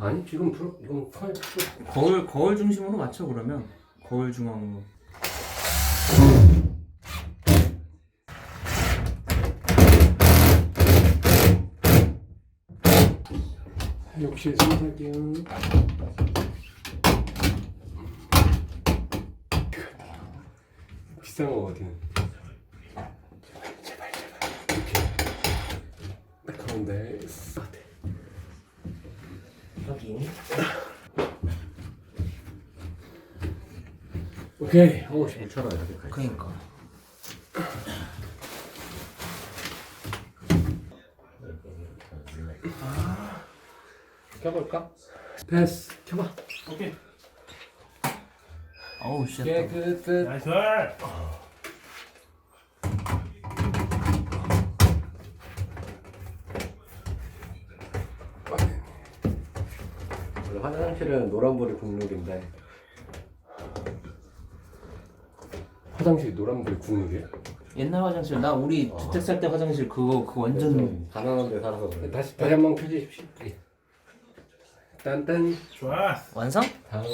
아니 지금 프로 이건 프로 거울 거울 중심으로 맞춰 그러면 거울 중앙으로. 욕실 생각이요. 비싼 거거든. 제발 제발 제발. 이렇게. 딱 가운데 싹 돼. 확인. 오케이. 오 씨. 괜찮아 이렇게 가. 그니까. 껴볼까? 패스. 켜봐. 오케이. 어우 씨. 끝. 나이스. 화장실은 노란불이 국룰인데 화장실 노란불 국물이야? 옛날 화장실 나 우리 주택 살 때 화장실 그거 그 완전 좀 가난한 데 살아서 그래. 다시 다시 한번 켜주십시오. 예. 딴딴 좋아. 완성? 다음